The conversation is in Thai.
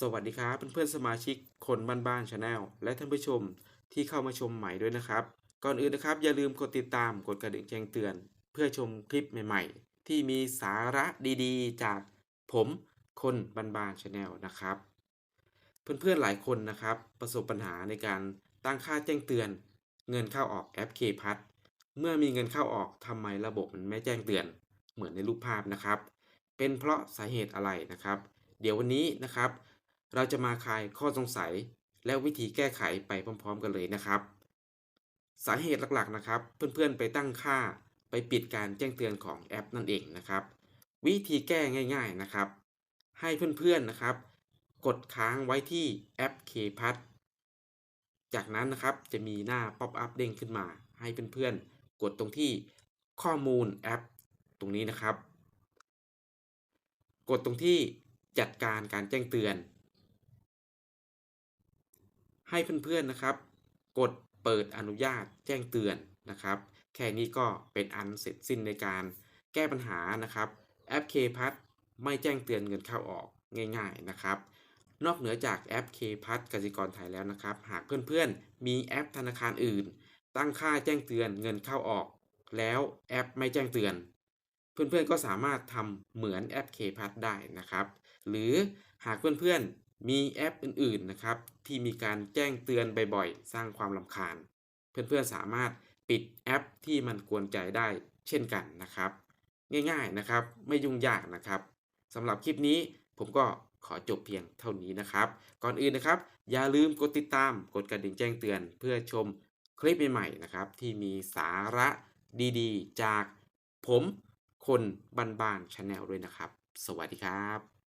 สวัสดีครับเพื่อนๆสมาชิกคนบ้านๆชาแนลและท่านผู้ชมที่เข้ามาชมใหม่ด้วยนะครับ ก่อนอื่นนะครับอย่าลืมกดติดตามกดกระดิ่งแจ้งเตือน เพื่อชมคลิปใหม่ ๆ ที่มีสาระดีๆ จากผมคนบ้านๆชาแนลนะครับ เพื่อนๆหลายคนนะครับประสบปัญหาในการตั้งค่าแจ้งเตือน เงินเข้าออกแอป K พัทเมื่อมีเงินเข้าออกทำไมระบบมันไม่แจ้งเตือน เหมือนในรูปภาพนะครับ เป็นเพราะสาเหตุอะไรนะครับ เดี๋ยววันนี้นะครับ เราจะมาคลายข้อสงสัย และวิธีแก้ไขไปพร้อม ๆ กันเลยนะครับ สาเหตุหลักๆนะครับ เพื่อนๆไปตั้งค่าไปปิดการแจ้งเตือนของแอปนั่นเองนะครับ วิธีแก้ง่ายๆนะครับ ให้เพื่อนๆนะครับ กดค้างไว้ที่แอป k p a s จากนั้นนะครับจะมีหน้าป๊อปอัพเด้งขึ้นมา ให้เพื่อนๆกดตรงที่ข้อมูลแอป ตรงนี้นะครับ กดตรงที่จัดการการแจ้งเตือน ให้เพื่อนๆนะครับ กดเปิดอนุญาตแจ้งเตือนนะครับ แค่นี้ก็เป็นอันเสร็จสิ้นในการแก้ปัญหานะครับแอป K พัทไม่แจ้งเตือนเงินเข้าออกง่าย ๆนะครับ นอกเหนือจากแอป K พัทกสิกรไทยแล้วนะครับ หากเพื่อนๆ มีแอปธนาคารอื่น ตั้งค่าแจ้งเตือนเงินเข้าออก แล้วแอปไม่แจ้งเตือน เพื่อนๆก็สามารถทำเหมือนแอป K พัทได้นะครับ หรือหากเพื่อนๆ มีแอปอื่นๆนะครับ ที่มีการแจ้งเตือนบ่อยๆ สร้างความรำคาญ เพื่อนๆสามารถปิดแอปที่มันกวนใจได้เช่นกันนะครับ ง่ายๆนะครับไม่ยุ่งยากนะครับสำหรับคลิปนี้ผมก็ขอจบเพียงเท่านี้นะครับ ก่อนอื่นนะครับ อย่าลืมกดติดตามกดกระดิ่งแจ้งเตือน เพื่อชมคลิปใหม่ๆนะครับ ที่มีสาระดีๆ จากผมคนบ้านๆชาแนลด้วยนะครับ สวัสดีครับ